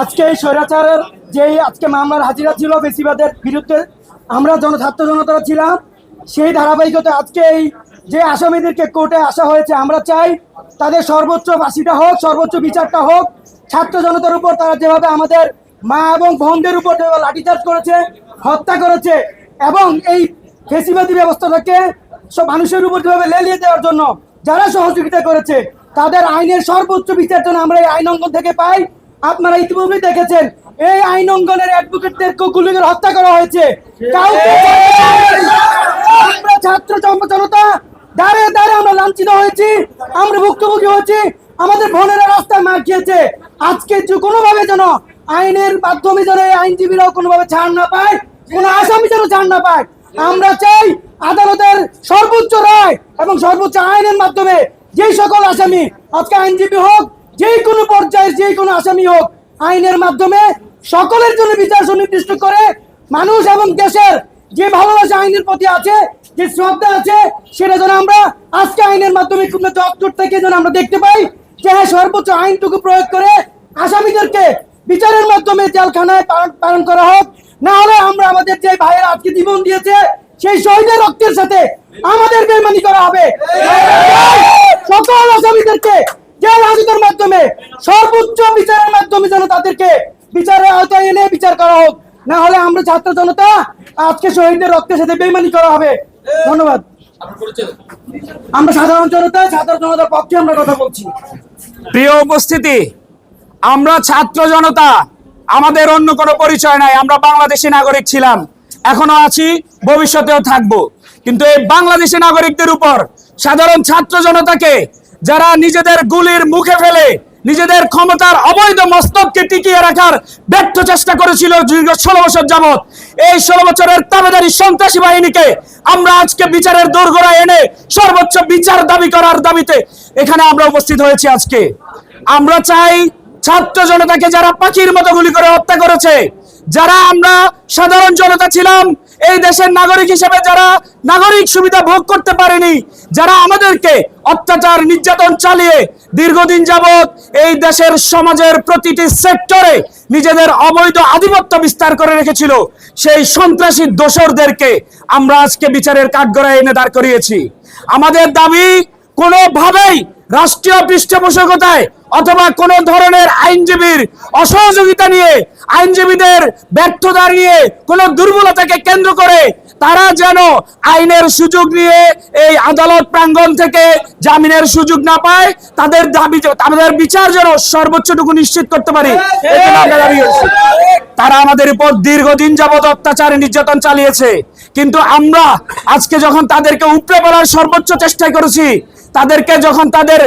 আজকে এই স্বৈরাচারের যেই আজকে মামলার হাজিরা ছিল বেশিবাদের বিরুদ্ধে, আমরা জন ছাত্র জনতারা ছিলাম, সেই ধারাবাহিকতা আজকে এই যে আসামিদেরকে কোর্টে আসা হয়েছে, আমরা চাই তাদের সর্বোচ্চ ফাঁসিটা হোক, সর্বোচ্চ বিচারটা হোক। ছাত্র জনতার উপর তারা যেভাবে আমাদের মা এবং বোনদের উপর যেভাবে লাঠিচার্জ করেছে, হত্যা করেছে, এবং এই ফেসিবাদী ব্যবস্থাটাকে সব মানুষের উপর যেভাবে লেলিয়ে দেওয়ার জন্য যারা সহযোগিতা করেছে তাদের আইনের সর্বোচ্চ বিচার যেন আমরা এই আইন অঙ্গন থেকে পাই। আপনারা ইতিপূর্বে দেখেছেন, এই আইন অঙ্গনের অ্যাডভোকেটদেরকে গুলি হত্যা করা হয়েছে। আমরা ছাত্র জনতা দাঁড়ে দাঁড়ে আমরা লাঞ্ছিত হয়েছি, আমরা ভুক্তভোগী হয়েছি, আমাদের বোনেরা রাস্তায় মার খেয়েছে। আজকে কোনোভাবে যেন আইনের মাধ্যমে যেন এই আইনজীবীরাও কোনোভাবে ছাড় না পায়, কোনো আসামি যেন ছাড় না পায়, আমরা চাই আদালতের সর্বোচ্চ রায় এবং সর্বোচ্চ আইনের মাধ্যমে যেই সকল আসামি আজকে আইনজীবী হোক যে কোনো পর্যায়ের যে কোনো আসামি হোক, আইনের মাধ্যমে সকলের জন্য বিচার সুনির্দিষ্ট করে মানুষ এবং দেশের যে ভালোবাসা আইনের প্রতি আছে, যে শ্রদ্ধা আছে, সেটা যেন আমরা আজকে আইনের মাধ্যমে কোনো চত্বর থেকে যেন আমরা দেখতে পাই, যে হ্যাঁ সর্বোচ্চ আইনটুকু প্রয়োগ করে আসামিদেরকে বিচারের মাধ্যমে জেলখানায় পালন করা হোক। না হলে আমরা আমাদের যে ভাইয়েরা আজকে জীবন দিয়েছে সেই শহীদের রক্তের সাথে আমাদের বেমানি করা হবে সকল আসামিদেরকে জেল হাজতের মাধ্যমে সর্বোচ্চ বিচারের মাধ্যমে যেন তাদেরকে বিচারের আওতায় এনে বিচার করা হোক। না হলে আমরা ছাত্র জনতা আজকে শহীদদের রক্তের সাথে বেমানি করা হবে। ধন্যবাদ। আমরা সাধারণ জনতা জনতার পক্ষে আমরা কথা বলছি। প্রিয় উপস্থিতি, আমরা ছাত্র জনতা, আমাদের অন্য কোনো পরিচয় নাই, আমরা বাংলাদেশি নাগরিক ছিলাম। এখনও আছি, ভবিষ্যতেও থাকব। কিন্তু এই বাংলাদেশি নাগরিকদের উপর সাধারণ ছাত্র জনতাকে যারা নিজেদের গুলির মুখে ফেলে নিজেদের ক্ষমতার অবৈধ মস্তককে টিকিয়ে রাখার ব্যর্থ চেষ্টা করেছিল দীর্ঘ ষোলো বছর যাবৎ। এই ষোলো বছরের তাবেদারি সন্ত্রাসী বাহিনীকে আমরা আজকে বিচারের দোরগোড়ায় এনে সর্বোচ্চ বিচার দাবি করার দাবিতে এখানে আমরা উপস্থিত হয়েছি আজকে। আমরা চাই ছাত্র জনতাকে যারা পাখির মতো গুলি করে হত্যা করেছে, যারা আমরা সাধারণ জনতা ছিলাম, এই দেশের নাগরিক হিসেবে যারা নাগরিক সুবিধা ভোগ করতে পারেনি, যারা আমাদেরকে অত্যাচার, নির্যাতন চালিয়ে দীর্ঘদিন যাবৎ এই দেশের সমাজের প্রতিটি সেক্টরে নিজেদের অবৈধ আধিপত্য বিস্তার করে রেখেছিল। সেই সন্ত্রাসী দোষরদেরকে আমরা আজকে বিচারের কাঠগড়ায় এনে দাঁড় করিয়েছি। আমাদের দাবি, কোনোভাবেই রাষ্ট্রীয় পৃষ্ঠপোষকতায় অথবা কোন ধরনের আইনজীবীর অসহযোগিতা নিয়ে আইনজীবীদের ব্যর্থতা নিয়ে কোন দুর্বলতাকে কেন্দ্র করে তারা যেন আইনের সুযোগ নিয়ে এই আদালত প্রাঙ্গণ থেকে জামিনের সুযোগ না পায়, তাদের দাবি তাদের বিচার যেন সর্বোচ্চটুকু নিশ্চিত করতে পারি। তারা আমাদের উপর দীর্ঘদিন যাবৎ অত্যাচার নির্যাতন চালিয়েছে কিন্তু আমরা আজকে যখন তাদেরকে উপড়ে পড়ার সর্বোচ্চ চেষ্টা করেছি, তাদেরকে যখন তাদের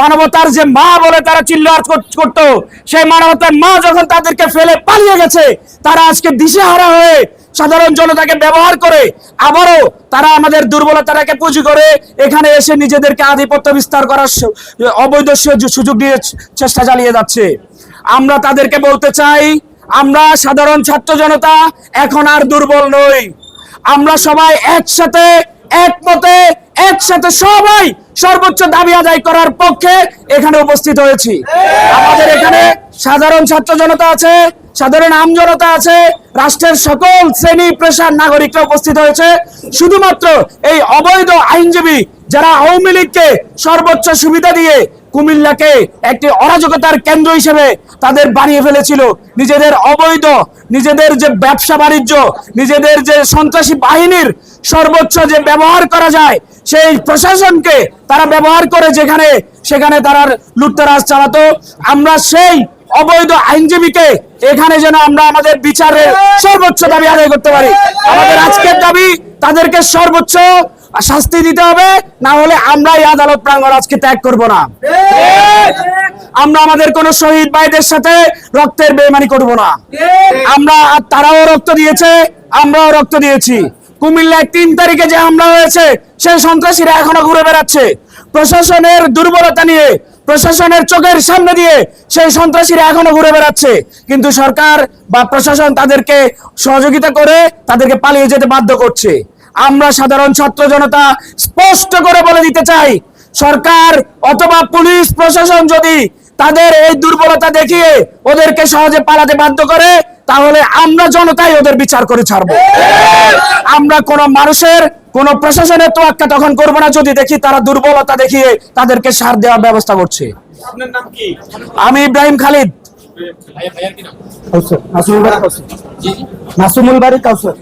মানবতার যে মা বলে তারা চিল্লার করত। সেই মানবতার মা যখন তাদেরকে ফেলে পালিয়ে গেছে, তারা আজকে দিশেহারা হয়ে সাধারণ জনতাকে ব্যবহার করে আবারও তারা আমাদের দুর্বলতাটাকে পুঁজি করে এখানে এসে নিজেদেরকে আধিপত্য বিস্তার করার অবৈধ সুযোগ নিয়ে চেষ্টা চালিয়ে যাচ্ছে। আমরা তাদেরকে বলতে চাই, আমরা সাধারণ ছাত্র জনতা এখন আর দুর্বল নই। আমরা সবাই একসাথে, একমতে একসাথে সবাই সর্বোচ্চ দাবি আদায় করার পক্ষে এখানে উপস্থিত হয়েছি। আমাদের এখানে সাধারণ ছাত্র জনতা আছে, সাধারণ আম জনতা আছে, রাষ্ট্রের সকল শ্রেণি পেশার নাগরিকরা উপস্থিত হয়েছে। শুধুমাত্র এই অবৈধ আইনজীবী যারা আওয়ামী লীগকে সর্বোচ্চ সুবিধা দিয়ে কুমিল্লাকে একটি অরাজকতার কেন্দ্র হিসেবে তাদের বানিয়ে ফেলেছিল। নিজেদের অবৈধ, নিজেদের যে ব্যবসা বাণিজ্য, নিজেদের যে সন্ত্রাসী বাহিনীর সর্বোচ্চ যে ব্যবহার করা যায়, সেই প্রশাসনকে তারা ব্যবহার করে যেখানে, সেখানে তারা লুটতরাজ চালাতো। আমরা সেই অবৈধ আইনজীবীকে এখানে যেন আমরা আমাদের বিচারের সর্বোচ্চ দাবি আদায় করতে পারি। আমাদের আজকের দাবি, তাদেরকে সর্বোচ্চ শাস্তি দিতে হবে, না হলে আমরা এই আদালত প্রাঙ্গণ আজকে ত্যাগ করব না। আমরা আমাদের কোন শহীদ ভাইদের সাথে রক্তের বেমানি করব না। আমরা তারাও রক্ত দিয়েছে, আমরাও রক্ত দিয়েছি। কুমিল্লায় তিন তারিখে যে হামলা হয়েছে, সেই সন্ত্রাসীরা এখনও ঘুরে বেড়াচ্ছে। প্রশাসনের দুর্বলতা নিয়ে, প্রশাসনের চোখের সামনে দিয়ে সেই সন্ত্রাসীরা এখনও ঘুরে বেড়াচ্ছে। কিন্তু সরকার বা প্রশাসন তাদেরকে সহযোগিতা করে তাদেরকে পালিয়ে যেতে বাধ্য করছে। আমরা সাধারণ ছাত্র জনতা স্পষ্ট করে বলে দিতে চাই সরকার অথবা পুলিশ প্রশাসন যদি তাদের এই দুর্বলতা দেখিয়ে ওদেরকে সহজে পালাতে বাধ্য করে তাহলে আমরা জনতাই ওদের বিচার করে ছাড়বো। আমরা কোন মানুষের কোন প্রশাসনের তোয়াক্কা তখন করব না যদি দেখি তারা দুর্বলতা দেখিয়ে তাদেরকে সার দেওয়ার ব্যবস্থা করছে। আপনার নাম কি? আমি ইব্রাহিম খালিদ। মাসুমুল বাড়ি কাউসার